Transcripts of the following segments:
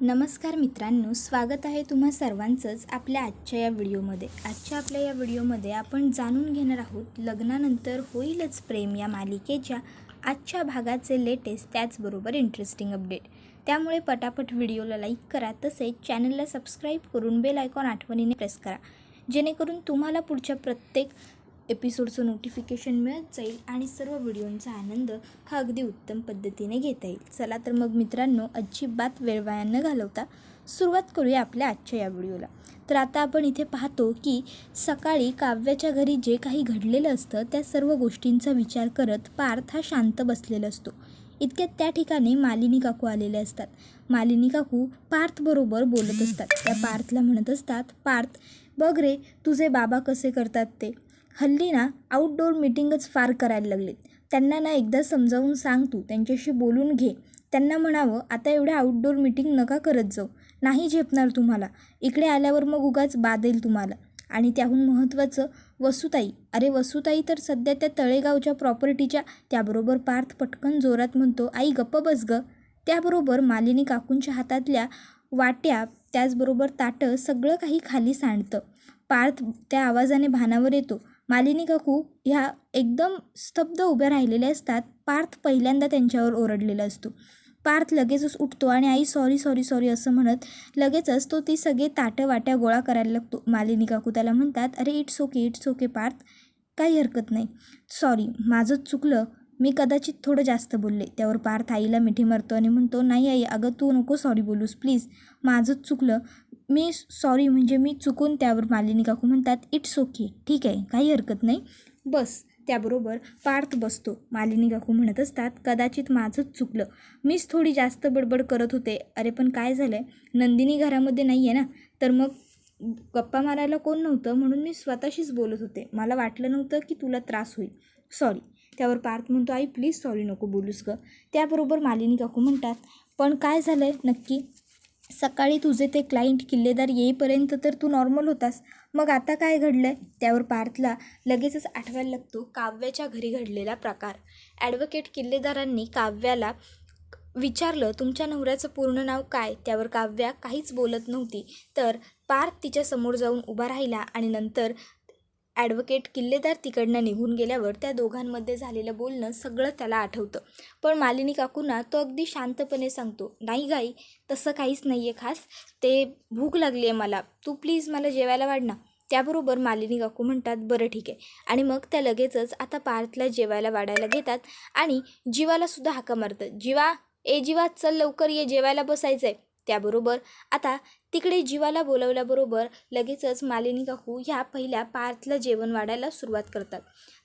नमस्कार मित्रांनो स्वागत आहे तुम्हा सर्वांचंच आपल्या आजच्या या व्हिडिओमध्ये. आजच्या आपल्या या व्हिडिओमध्ये आपण जाणून घेणार आहोत लग्नानंतर होईलच प्रेम या मालिकेच्या आजच्या भागाचे लेटेस्ट त्याचबरोबर इंटरेस्टिंग अपडेट त्यामुळे पटापट व्हिडिओला लाईक करा तसेच चॅनलला सबस्क्राईब करून बेल आयकॉन आठवणीने प्रेस करा. जेणेकरून तुम्हाला पुढच्या प्रत्येक एपिसोडचं नोटिफिकेशन मिळत जाईल आणि सर्व व्हिडिओंचा आनंद हा अगदी उत्तम पद्धतीने घेता येईल. चला तर मग मित्रांनो अजिबात वेळ वाया न घालवता सुरुवात करूया आपल्या आजच्या या व्हिडिओला. तर आता आपण इथे पाहतो की सकाळी काव्याच्या घरी जे काही घडलेलं असतं त्या सर्व गोष्टींचा विचार करत पार्थ हा शांत बसलेला असतो. इतक्यात त्या ठिकाणी मालिनी काकू आलेले असतात. मालिनी काकू पार्थबरोबर बोलत असतात. त्या पार्थला म्हणत असतात पार्थ बघ रे तुझे बाबा कसे करतात ते. हल्ली ना आऊटडोअर मीटिंगच फार करायला लागलेत. त्यांना ना एकदा समजावून सांग तू त्यांच्याशी बोलून घे. त्यांना म्हणावं आता एवढ्या आऊटडोअर मीटिंग नका करत जाऊ. नाही झेपणार तुम्हाला. इकडे आल्यावर मग उगाच बाद येईल तुम्हाला. आणि त्याहून महत्त्वाचं वसुताई. अरे वसुताई तर सध्या त्या तळेगावच्या प्रॉपर्टीच्या त्याबरोबर पार्थ पटकन जोरात म्हणतो आई गप्प बस ग. त्याबरोबर मालिनी काकूंच्या हातातल्या वाट्या त्याचबरोबर ताटं सगळं काही खाली सांडतं. पार्थ त्या आवाजाने भानावर येतो मालिनी काकू ह्या एकदम स्तब्ध उभ्या राहिलेल्या असतात. पार्थ पहिल्यांदा त्यांच्यावर ओरडलेला असतो. पार्थ लगेचच उठतो आणि आई सॉरी सॉरी सॉरी असं म्हणत लगेचच तो ती सगळे ताटं वाट्या गोळा करायला लागतो. मालिनी काकू त्याला म्हणतात अरे it's okay it's okay Parth. काही हरकत नाही. सॉरी माझंच चुकलं. मी कदाचित थोडं जास्त बोलले. त्यावर पार्थ आईला मिठी मारतो आणि म्हणतो नाही आई अगं तू नको सॉरी बोलूस प्लीज. माझंच चुकलं. मी सॉरी म्हणजे मी चुकून त्यावर मालिनी काकू. म्हणतात इट्स ओके ठीक आहे काही हरकत नाही. बस त्याबरोबर पार्थ बसतो. मालिनी काकू म्हणत असतात कदाचित माझंच चुकलं. मीच थोडी जास्त बडबड करत होते. अरे पण काय झालं आहे नंदिनी घरामध्ये नाही आहे ना? तर मग गप्पा मारायला कोण नव्हतं? म्हणून मी स्वतःशीच बोलत होते. मला वाटलं नव्हतं की तुला त्रास होईल. सॉरी त्यावर पार्थ म्हणतो आई प्लीज सॉरी नको बोलूस ग. त्याबरोबर मालिनी काकू म्हणतात पण काय झालं आहे नक्की? सकाळी तुझे ते क्लायंट किल्लेदार येईपर्यंत तर तू नॉर्मल होतास. मग आता काय घडलं आहे त्यावर पार्थला लगेचच आठवायला लागतो काव्याच्या घरी घडलेला प्रकार. ॲडव्होकेट किल्लेदारांनी काव्याला विचारलं तुमच्या नवऱ्याचं पूर्ण नाव काय? त्यावर काव्या काहीच बोलत नव्हती. तर पार्थ तिच्यासमोर जाऊन उभा राहिला आणि नंतर ॲडव्होकेट किल्लेदार तिकडनं निघून गेल्यावर त्या दोघांमध्ये झालेलं बोलणं सगळं त्याला आठवतं. पण मालिनी काकूंना तो अगदी शांतपणे सांगतो नाही गाई तसं काहीच नाही आहे खास. ते भूक लागली आहे मला. तू प्लीज मला जेवायला वाढ ना. त्याबरोबर मालिनी काकू म्हणतात बरं ठीक आहे. आणि मग त्या लगेचच आता पार्थला जेवायला वाढायला घेतात आणि जीवालासुद्धा हाका मारतात जीवा ए जीवा चल लवकर ये जेवायला बसायचं आहे त्याबरोबर आता तिकडे जीवाला बोलवल्याबरोबर लगेचच मालिनी काकू ह्या पहिल्या पार्थला जेवण वाढायला सुरुवात करतात.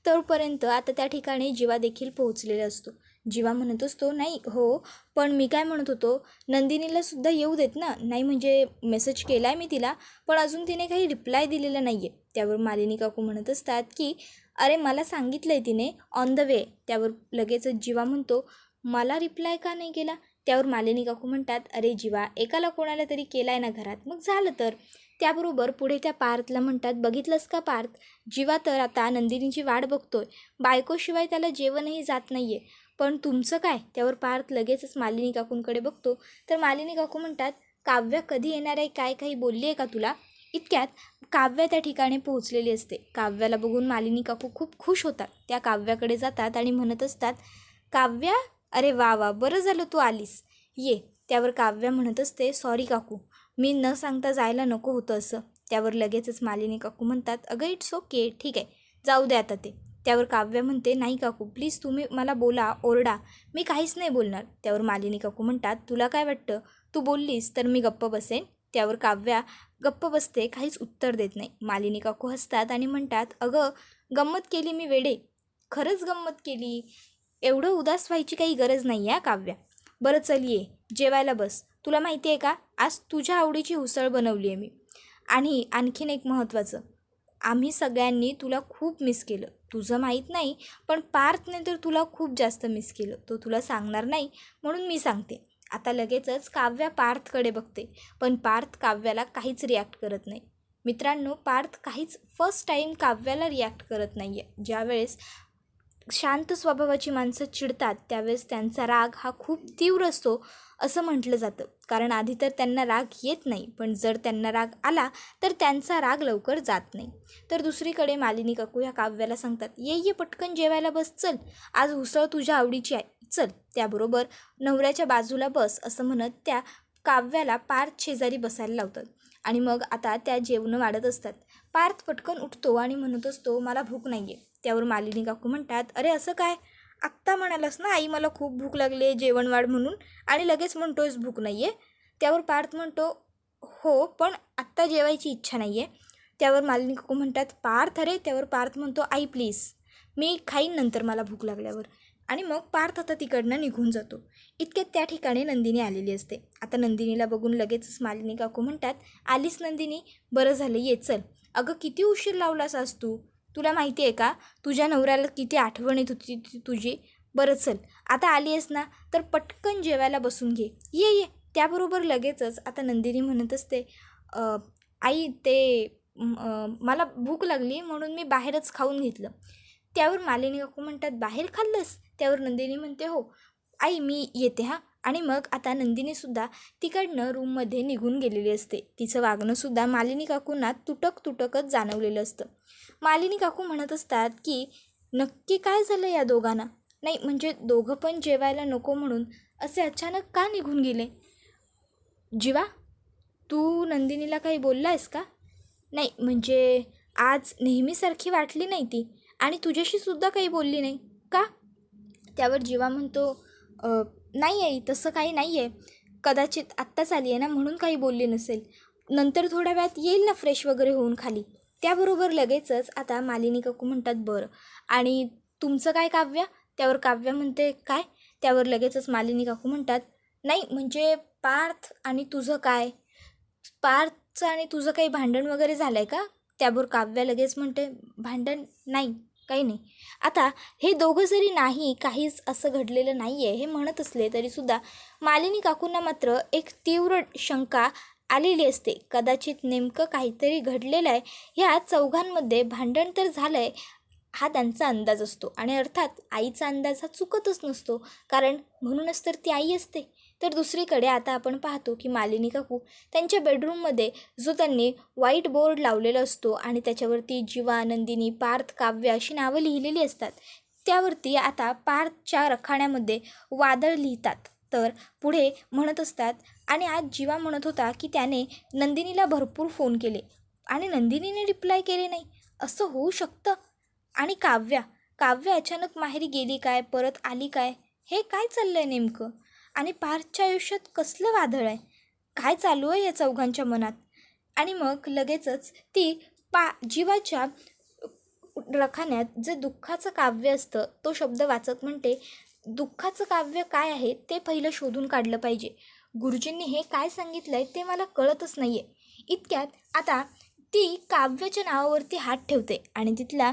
तोपर्यंत आता त्या ठिकाणी जीवा देखील पोहोचलेला असतो. जीवा म्हणत असतो नाही हो पण मी काय म्हणत होतो नंदिनीला सुद्धा येऊ देत ना? नाही म्हणजे मेसेज केला आहे मी तिला पण अजून तिने काही रिप्लाय दिलेला नाही आहे त्यावर मालिनी काकू म्हणत असतात की अरे मला सांगितलं आहे तिने ऑन द वे त्यावर लगेचच जीवा म्हणतो मला रिप्लाय का नाही केला? त्यावर मालिनी काकू म्हणतात अरे जीवा एकाला कोणाला तरी केलाय आहे ना घरात. मग झालं तर? त्याबरोबर पुढे त्या पार्थला म्हणतात बघितलंस का पार्थ? जीवा तर आता नंदिनीची वाट बघतोय. बायकोशिवाय त्याला जेवणही जात नाही आहे पण तुमचं काय? त्यावर पार्थ लगेचच मालिनी काकूंकडे बघतो. तर मालिनी काकू म्हणतात काव्य कधी येणार आहे? काय काही बोलली आहे का तुला? इतक्यात काव्य त्या ठिकाणी पोहोचलेली असते. काव्याला बघून मालिनी काकू खूप खुश होतात. त्या काव्याकडे जातात आणि म्हणत असतात काव्या अरे वा वा बरं झालं तू आलीस. ये त्यावर काव्या म्हणत असते सॉरी काकू मी न सांगता जायला नको होतं असं. त्यावर लगेचच मालिनी काकू म्हणतात अगं इट्स ओके ठीक आहे जाऊ दे आता ते. त्यावर काव्य म्हणते नाही काकू प्लीज तुम्ही मला बोला ओरडा मी काहीच नाही बोलणार. त्यावर मालिनी काकू म्हणतात तुला काय वाटतं? तू बोललीस तर मी गप्प बसेन. त्यावर काव्या गप्प बसते काहीच उत्तर देत नाही. मालिनी काकू हसतात आणि म्हणतात अगं गंमत केली मी वेडे. खरंच गंमत केली? एवढं उदास व्हायची काही गरज नाही आहे काव्या. बरं चल ये. जेवायला बस. तुला माहिती आहे का? आज तुझ्या आवडीची उसळ बनवली आहे मी. आणि आणखीन एक महत्त्वाचं. आम्ही सगळ्यांनी तुला खूप मिस केलं. तुझं माहीत नाही पण पार्थने तर तुला खूप जास्त मिस केलं. तो तुला सांगणार नाही म्हणून मी सांगते. आता लगेचच काव्या पार्थकडे बघते. पण पार्थ काव्याला काहीच रिॲक्ट करत नाही. मित्रांनो पार्थ काहीच फर्स्ट टाईम काव्याला रिॲक्ट करत नाही आहे ज्यावेळेस शांत स्वभावाची माणसं चिडतात त्यावेळेस त्यांचा राग हा खूप तीव्र असतो असं म्हटलं जातं. कारण आधी तर त्यांना राग येत नाही पण जर त्यांना राग आला तर त्यांचा राग लवकर जात नाही. तर दुसरीकडे मालिनी काकू ह्या काव्याला सांगतात ये ये पटकन जेवायला बस चल. आज उसळ तुझ्या आवडीची आहे. चल त्याबरोबर नवऱ्याच्या बाजूला बस असं म्हणत त्या काव्याला पार्थ शेजारी बसायला लावतात. आणि मग आता त्या जेवणं वाढत असतात. पार्थ पटकन उठतो आणि म्हणत असतो मला भूक नाही आहे त्यावर मालिनी काकू म्हणतात अरे असं काय? आत्ता म्हणालास ना आई मला खूप भूक लागली आहे जेवण वाढ म्हणून आणि लगेच म्हणतोयस भूक नाही आहे त्यावर पार्थ म्हणतो हो पण आत्ता जेवायची इच्छा नाही आहे त्यावर मालिनी काकू म्हणतात पार्थ अरे त्यावर पार्थ म्हणतो आई प्लीज मी खाईन नंतर मला भूक लागल्यावर. आणि मग पार्थ आता तिकडनं निघून जातो. इतक्यात त्या ठिकाणी नंदिनी आलेली असते. आता नंदिनीला बघून लगेचच मालिनी काकू म्हणतात आलीस नंदिनी? बरं झालं ये चल. अगं किती उशीर लावलास आज तू? तुला माहिती आहे का? तुझ्या नवऱ्याला किती आठवण येत होती तुझी? बरं चल आता आली आहेस ना तर पटकन जेवायला बसून घे. ये ये. त्याबरोबर लगेचच आता नंदिनी म्हणत असते आई ते मला भूक लागली म्हणून मी बाहेरच खाऊन घेतलं. त्यावर मालिनी काकू म्हणतात बाहेर खाल्लंस? त्यावर नंदिनी म्हणते हो. आई मी येते हां. आणि मग आता नंदिनीसुद्धा तिकडनं रूममध्ये निघून गेलेली असते. तिचं वागणंसुद्धा मालिनी काकूंना तुटक तुटकच जाणवलेलं असतं. मालिनी काकू म्हणत असतात की नक्की काय झालं या दोघांना? नाही म्हणजे दोघं पण जेवायला नको म्हणून असे अचानक का निघून गेले? जीवा तू नंदिनीला काही बोलला आहेस का? नाही म्हणजे आज नेहमीसारखी वाटली नाही ती आणि तुझ्याशी सुद्धा काही बोलली नाही. का? त्यावर जीवा म्हणतो नाही आहे तसं काही नाही आहे कदाचित आत्ताच आली आहे ना म्हणून काही बोलली नसेल. नंतर थोड्या वेळात येईल ना फ्रेश वगैरे होऊन खाली. त्याबरोबर लगेचच आता मालिनी काकू म्हणतात बरं. आणि तुमचं काय काव्य? त्यावर काव्य म्हणते काय? त्यावर लगेचच मालिनी काकू म्हणतात नाही म्हणजे पार्थ आणि तुझं काय? पार्थचं आणि तुझं काही भांडण वगैरे झालं आहे का? त्यावर काव्य लगेच म्हणते भांडण नाही. काही नाही. आता हे दोघं जरी नाही काहीच असं घडलेलं नाही आहे हे म्हणत असले तरीसुद्धा मालिनी काकूंना मात्र एक तीव्र शंका आलेली असते. कदाचित नेमकं काहीतरी घडलेलं आहे. ह्या चौघांमध्ये भांडण तर झालं आहे हा त्यांचा अंदाज असतो. आणि अर्थात आईचा अंदाज हा चुकतच नसतो. कारण म्हणूनच तर ती आई असते. तर दुसरीकडे आता आपण पाहतो की मालिनी काकू त्यांच्या बेडरूममध्ये जो त्यांनी व्हाईट बोर्ड लावलेला असतो आणि त्याच्यावरती जीवा नंदिनी पार्थ काव्य अशी नावं लिहिलेली असतात. त्यावरती आता पार्थच्या रखाण्यामध्ये वादळ लिहितात. तर पुढे म्हणत असतात आणि आज जीवा म्हणत होता की त्याने नंदिनीला भरपूर फोन केले आणि नंदिनीने रिप्लाय केले नाही. असं होऊ शकतं? आणि काव्या? काव्य अचानक माहेरी गेली काय? परत आली काय? हे काय चाललं आहे नेमकं? आणि पार्थच्या आयुष्यात कसलं वादळ आहे? काय चालू आहे या चौघांच्या मनात? आणि मग लगेचच ती पा जीवाच्या रखाण्यात जे दुःखाचं काव्य असतं तो शब्द वाचत म्हणते दुःखाचं काव्य काय आहे ते पहिलं शोधून काढलं पाहिजे. गुरुजींनी हे काय सांगितलं आहे ते मला कळतच नाही आहे इतक्यात आता ती काव्याच्या नावावरती हात ठेवते आणि तिथला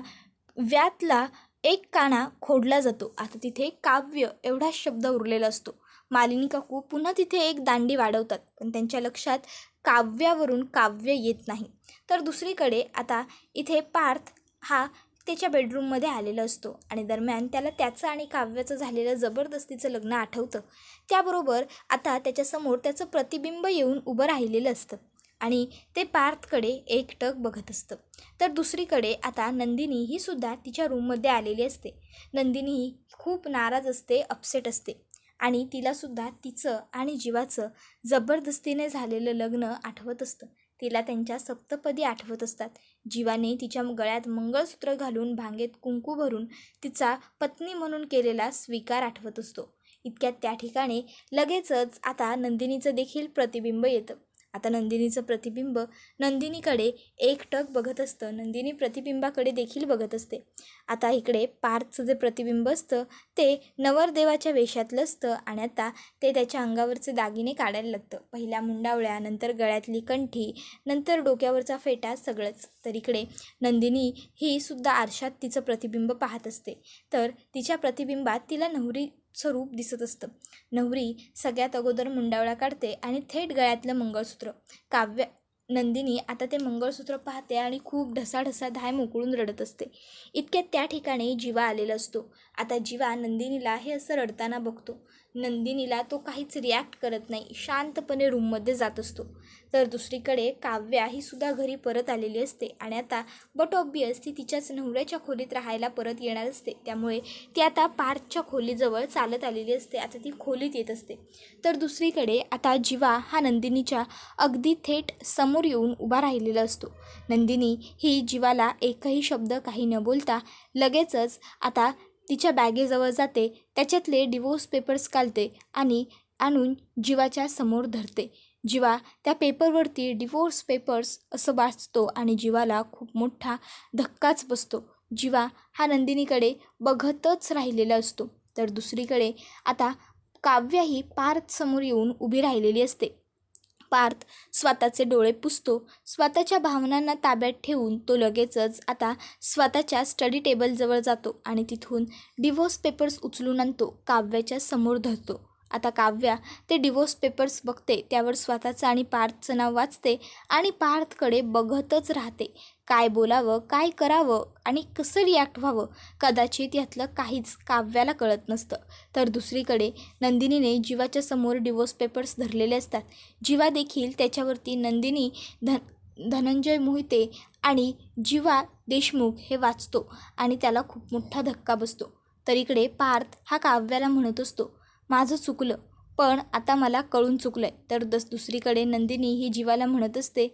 व्यातला एक काना खोडला जातो. आता तिथे काव्य एवढाच शब्द उरलेला असतो. मालिनी काकू पुन्हा तिथे एक दांडी वाढवतात पण त्यांच्या लक्षात काव्यावरून काव्य येत नाही. तर दुसरीकडे आता इथे पार्थ हा त्याच्या बेडरूममध्ये आलेला असतो आणि दरम्यान त्याला त्याचं आणि काव्याचं झालेलं जबरदस्तीचं लग्न आठवतं. त्याबरोबर आता त्याच्यासमोर त्याचं प्रतिबिंब येऊन उभं राहिलेलं असतं आणि ते पार्थकडे एकटक बघत असतं. तर दुसरीकडे आता नंदिनी ही सुद्धा तिच्या रूममध्ये आलेली असते. नंदिनी ही खूप नाराज असते अपसेट असते. आणि तिलासुद्धा तिचं आणि जीवाचं जबरदस्तीने झालेलं लग्न आठवत असतं. तिला त्यांच्या सप्तपदी आठवत असतात. जीवाने तिच्या गळ्यात मंगळसूत्र घालून भांगेत कुंकू भरून तिचा पत्नी म्हणून केलेला स्वीकार आठवत असतो. इतक्यात त्या ठिकाणी लगेचच आता नंदिनीचं देखील प्रतिबिंब येतं. आता नंदिनीचं प्रतिबिंब नंदिनीकडे एकटक बघत असतं. नंदिनी प्रतिबिंबाकडे देखील बघत असते. आता इकडे पार्थचं जे प्रतिबिंब असतं ते नवरदेवाच्या वेशातलं असतं आणि आता ते त्याच्या अंगावरचे दागिने काढायला लागतं. पहिल्या मुंडावळ्या नंतर गळ्यातली कंठी नंतर डोक्यावरचा फेटा सगळंच. तर इकडे नंदिनी ही सुद्धा आरशात तिचं प्रतिबिंब पाहत असते. तर तिच्या प्रतिबिंबात तिला नवरी स्वरूप दिसत असतं. नवरी सगळ्यात अगोदर मुंडावळा काढते आणि थेट गळ्यातलं मंगळसूत्र. काव्य नंदिनी आता ते मंगळसूत्र पाहते आणि खूप ढसाढसा धाय मोकळून रडत असते. इतक्यात त्या ठिकाणी जीवा आलेला असतो. आता जीवा नंदिनीला हे असं रडताना बघतो. नंदिनीला तो काहीच रिॲक्ट करत नाही. शांतपणे रूममध्ये जात असतो. तर दुसरीकडे काव्या ही सुद्धा घरी परत आलेली असते आणि आता बट ऑबियस ती तिच्याच नवऱ्याच्या खोलीत राहायला परत येणार असते. त्यामुळे ती आता पार्थच्या खोलीजवळ चालत आलेली असते. आता ती खोलीत येत असते. तर दुसरीकडे आता जीवा हा नंदिनीच्या अगदी थेट समोर येऊन उभा राहिलेला असतो. नंदिनी ही जीवाला एकही शब्द काही न बोलता लगेचच आता तिच्या बॅगेजवळ जाते त्याच्यातले डिवोर्स पेपर्स काढते आणि आणून जीवाच्या समोर धरते. जीवा त्या पेपरवरती डिवोर्स पेपर्स असं वाचतो आणि जीवाला खूप मोठा धक्काच बसतो. जीवा हा नंदिनीकडे बघतच राहिलेला असतो. तर दुसरीकडे आता काव्याही पार्थ समोर येऊन उभी राहिलेली असते. पार्थ स्वतःचे डोळे पुसतो. स्वतःच्या भावनांना ताब्यात ठेवून तो लगेचच आता स्वतःच्या स्टडी टेबलजवळ जातो आणि तिथून डिवोर्स पेपर्स उचलून आणतो काव्याच्या समोर धरतो. आता काव्या ते डिवोर्स पेपर्स बघते त्यावर स्वतःचं आणि पार्थचं नाव वाचते आणि पार्थकडे बघतच राहते. काय बोलावं काय करावं आणि कसं रिॲक्ट व्हावं कदाचित यातलं काहीच काव्याला कळत नसतं. तर दुसरीकडे नंदिनीने जीवाच्या समोर डिवोर्स पेपर्स धरलेले असतात. जीवा देखील त्याच्यावरती नंदिनी धन धनंजय मोहिते आणि जीवा देशमुख हे वाचतो आणि त्याला खूप मोठा धक्का बसतो. तर इकडे पार्थ हा काव्याला म्हणत असतो माझं चुकलं पण आता मला कळून चुकलं आहे तर दस दुसरीकडे नंदिनी ही जीवाला म्हणत असते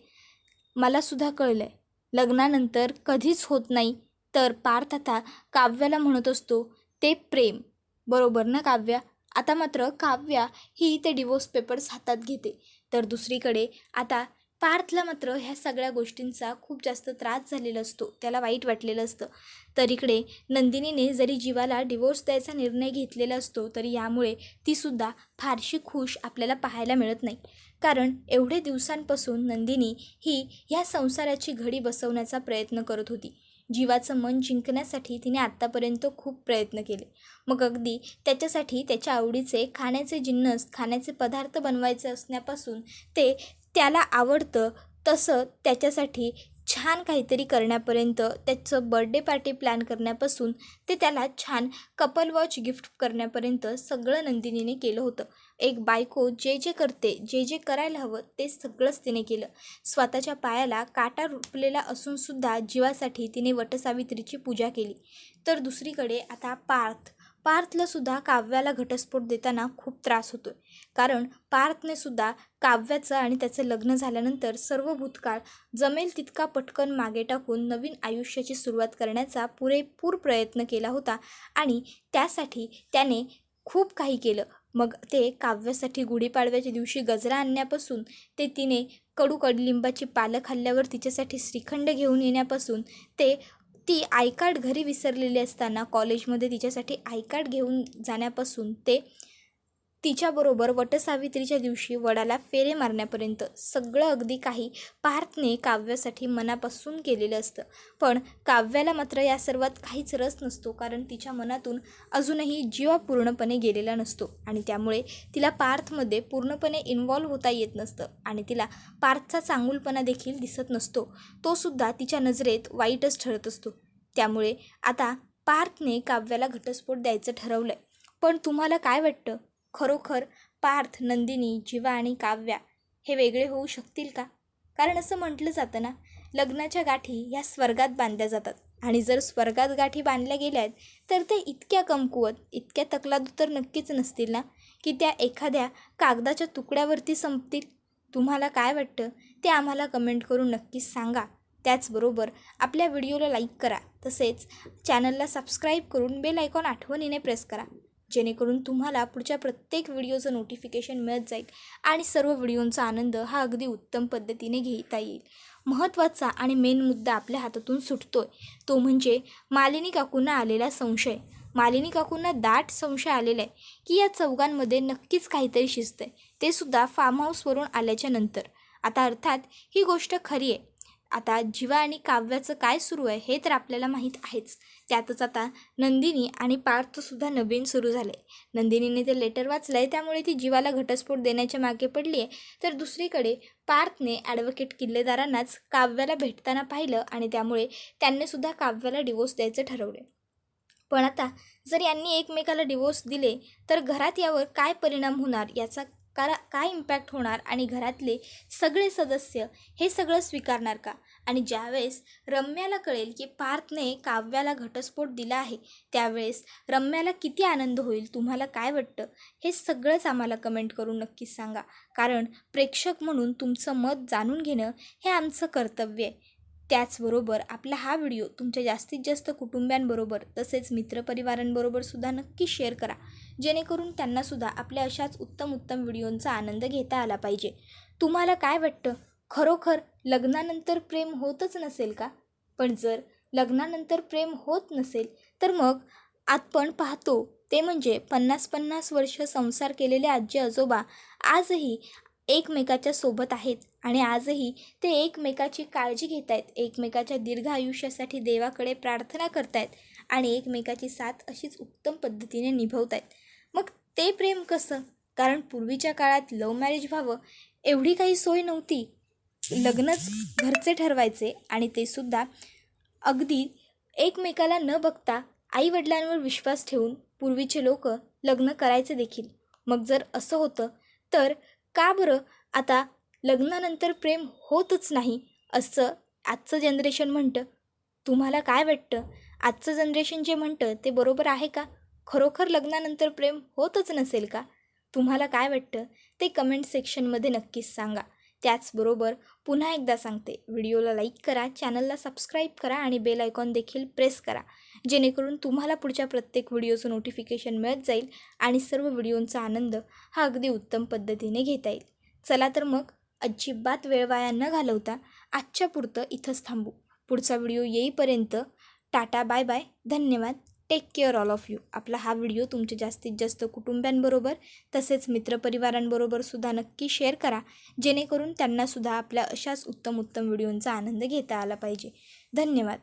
मलासुद्धा कळलं आहे लग्नानंतर कधीच होत नाही. तर पार्थ आता काव्याला म्हणत असतो ते प्रेम. बरोबर ना काव्या? आता मात्र काव्या ही ते डिवोर्स पेपर्स हातात घेते. तर दुसरीकडे आता पार्थला मात्र ह्या सगळ्या गोष्टींचा खूप जास्त त्रास झालेला असतो. त्याला वाईट वाटलेलं असतं. तर इकडे नंदिनीने जरी जीवाला डिवोर्स द्यायचा निर्णय घेतलेला असतो तरी यामुळे तीसुद्धा फारशी खुश आपल्याला पाहायला मिळत नाही. कारण एवढे दिवसांपासून नंदिनी ही ह्या संसाराची घडी बसवण्याचा प्रयत्न करत होती. जीवाचं मन जिंकण्यासाठी तिने आत्तापर्यंत खूप प्रयत्न केले. मग अगदी त्याच्यासाठी त्याच्या आवडीचे खाण्याचे जिन्नस खाण्याचे पदार्थ बनवायचे असण्यापासून ते त्याला आवडतं तसं त्याच्यासाठी छान काहीतरी करण्यापर्यंत त्याचं बर्थडे पार्टी प्लॅन करण्यापासून ते त्याला छान कपल वॉच गिफ्ट करण्यापर्यंत सगळं नंदिनीने केलं होतं. एक बायको जे जे करते जे जे करायला हवं ते सगळंच तिने केलं. स्वतःच्या पायाला काटा रुपलेला असूनसुद्धा जीवासाठी तिने वटसावित्रीची पूजा केली. तर दुसरीकडे आता पार्थ. पार्थलासुद्धा काव्याला घटस्फोट देताना खूप त्रास होतो आहे कारण पार्थने सुद्धा काव्याचं आणि त्याचं लग्न झाल्यानंतर सर्व भूतकाळ जमेल तितका पटकन मागे टाकून नवीन आयुष्याची सुरुवात करण्याचा पुरेपूर प्रयत्न केला होता आणि त्यासाठी त्याने खूप काही केलं. मग ते काव्यासाठी गुढीपाडव्याच्या दिवशी गजरा आणण्यापासून ते तिने कडू कडलिंबाची पालं खाल्ल्यावर तिच्यासाठी श्रीखंड घेऊन येण्यापासून ते ती आय कार्ड घरी विसरलेली असताना कॉलेजमध्ये तिच्यासाठी आय कार्ड घेऊन जाण्यापासून ते तिच्याबरोबर वटसावित्रीच्या दिवशी वडाला फेरे मारण्यापर्यंत सगळं अगदी काही पार्थने काव्यासाठी मनापासून केलेलं असतं. पण काव्याला मात्र या सर्वात काहीच रस नसतो कारण तिच्या मनातून अजूनही जीवा पूर्णपणे गेलेला नसतो आणि त्यामुळे तिला पार्थमध्ये पूर्णपणे इन्वॉल्व्ह होता येत नसतं आणि तिला पार्थचा चांगुलपणा देखील दिसत नसतो. तो सुद्धा तिच्या नजरेत वाईटच ठरत असतो. त्यामुळे आता पार्थने काव्याला घटस्फोट द्यायचं ठरवलं आहे पण तुम्हाला काय वाटतं? खरोखर पार्थ नंदिनी जीवा आणि काव्या हे वेगळे होऊ शकतील का? कारण असं म्हटलं जातं ना लग्नाच्या गाठी ह्या स्वर्गात बांधल्या जातात. आणि जर स्वर्गात गाठी बांधल्या गेल्या आहेत तर ते इतक्या कमकुवत इतक्या तकलादू तर नक्कीच नसतील ना की त्या एखाद्या कागदाच्या तुकड्यावरती संपतील? तुम्हाला काय वाटतं? ते आम्हाला कमेंट करून नक्कीच सांगा. त्याचबरोबर आपल्या व्हिडिओला लाईक करा. तसेच चॅनलला सबस्क्राईब करून बेल आयकॉन आठवणीने प्रेस करा. जेणेकरून तुम्हाला पुढच्या प्रत्येक व्हिडिओचं नोटिफिकेशन मिळत जाईल आणि सर्व व्हिडिओंचा आनंद हा अगदी उत्तम पद्धतीने घेता येईल. महत्त्वाचा आणि मेन मुद्दा आपल्या हातातून सुटतो आहे तो म्हणजे मालिनी काकूंना आलेला संशय. मालिनी काकूंना दाट संशय आलेला आहे की या चौघांमध्ये नक्कीच काहीतरी शिस्त आहे ते सुद्धा फार्म हाऊसवरून आल्याच्यानंतर. आता अर्थात ही गोष्ट खरी आहे. आता जीवा आणि काव्याचं काय सुरू आहे हे तर आपल्याला माहीत आहेच. त्यातच आता नंदिनी आणि पार्थसुद्धा नवीन सुरू झाले. नंदिनीने ते लेटर वाचलं आहे त्यामुळे ती जीवाला घटस्फोट देण्याच्या मागे पडली आहे तर दुसरीकडे पार्थने ॲडव्होकेट किल्लेदारांनाच काव्याला भेटताना पाहिलं आणि त्यामुळे त्यांनीसुद्धा काव्याला डिवोर्स द्यायचं ठरवले पण आता जर यांनी एकमेकाला डिवोर्स दिले तर घरात यावर काय परिणाम होणार? याचा कारा काय इम्पॅक्ट होणार? आणि घरातले सगळे सदस्य हे सगळं स्वीकारणार का? आणि ज्यावेळेस रम्याला कळेल की पार्थने काव्याला घटस्फोट दिला आहे त्यावेळेस रम्याला किती आनंद होईल तुम्हाला काय वाटतं? हे सगळंच आम्हाला कमेंट करून नक्कीच सांगा. कारण प्रेक्षक म्हणून तुमचं मत जाणून घेणं हे आमचं कर्तव्य आहे. त्याचबरोबर आपला हा व्हिडिओ तुमच्या जास्तीत जास्त कुटुंबियांबरोबर तसेच मित्रपरिवारांबरोबर सुद्धा नक्की शेअर करा. जेणेकरून त्यांनासुद्धा आपल्या अशाच उत्तम उत्तम व्हिडिओंचा आनंद घेता आला पाहिजे. तुम्हाला काय वाटतं? खरोखर लग्नानंतर प्रेम होतच नसेल का? पण जर लग्नानंतर प्रेम होत नसेल तर मग आपण पाहतो ते म्हणजे पन्नास पन्नास वर्ष संसार केलेले आजी आजोबा आजही एकमेकाच्या सोबत आहेत आणि आजही ते एकमेकाची काळजी घेत आहेत एकमेकाच्या दीर्घ आयुष्यासाठी देवाकडे प्रार्थना करत आहेत आणि एकमेकाची साथ अशीच उत्तम पद्धतीने निभवत आहेत. मग ते प्रेम कसं? कारण पूर्वीच्या काळात लव्ह मॅरेज व्हावं एवढी काही सोय नव्हती. लग्नच घरचे ठरवायचे आणि ते सुद्धा अगदी एकमेकाला न बघता आईवडिलांवर विश्वास ठेवून पूर्वीचे लोक लग्न करायचे देखील. मग जर असं होतं तर का बरं आता लग्नानंतर प्रेम होतच नाही असं आजचं जनरेशन म्हणतं? तुम्हाला काय वाटतं? आजचं जनरेशन जे म्हणतं ते बरोबर आहे का? खरोखर लग्नानंतर प्रेम होतच नसेल का? तुम्हाला काय वाटतं? ते कमेंट सेक्शनमध्ये नक्कीच सांगा. त्याचबरोबर पुन्हा एकदा सांगते व्हिडिओला लाईक करा चॅनलला सबस्क्राईब करा आणि बेल आयकॉन देखील प्रेस करा. जेणेकरून तुम्हाला पुढच्या प्रत्येक व्हिडिओचं नोटिफिकेशन मिळत जाईल आणि सर्व व्हिडिओंचा आनंद हा अगदी उत्तम पद्धतीने घेता येईल. चला तर मग अजिबात वेळ वाया न घालवता आजच्या पुरतं इथंच थांबू. पुढचा व्हिडिओ येईपर्यंत टाटा बाय बाय. धन्यवाद. Take care all of you आपला हा व्हिडिओ तुमच्या जास्तीत जास्त कुटुंबियांबरोबर तसेच मित्रपरिवारांबरोबर सुद्धा नक्की शेअर करा. जेणेकरून त्यांनासुद्धा आपल्या अशाच उत्तम उत्तम व्हिडिओंचा आनंद घेता आला पाहिजे. धन्यवाद.